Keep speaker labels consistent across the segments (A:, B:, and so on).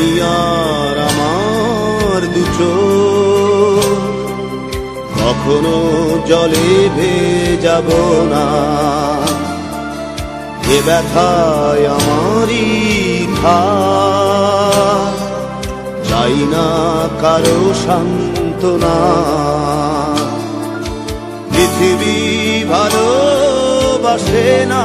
A: দুনিয়ার আমার দুচো কখনো জলে ভে যাব না। এ ব্যথায় আমারই খা চাই না কারও সান্ত্বনা। পৃথিবী ভালোবাসে না।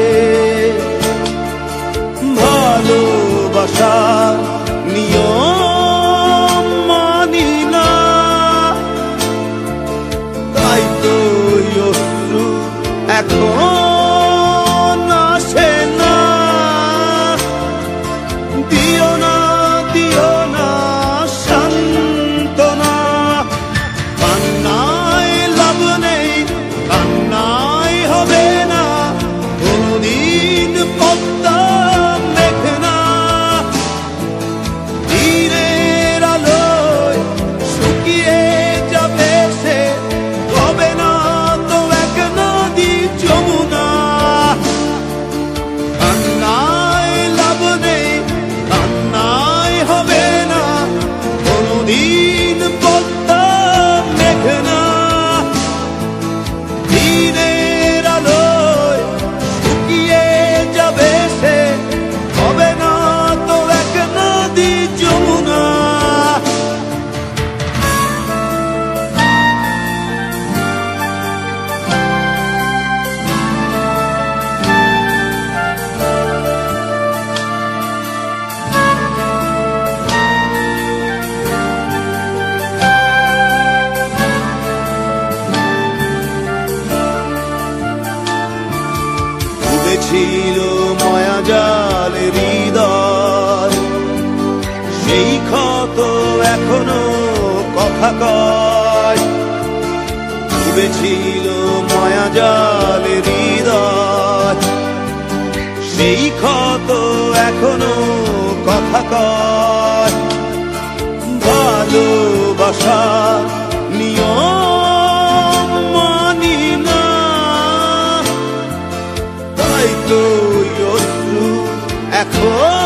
A: ডুবেছিল মায়া জাল হৃদয়। সেই ক্ষত এখনও কথা কয়। ভালোবাসা তাই তো এখন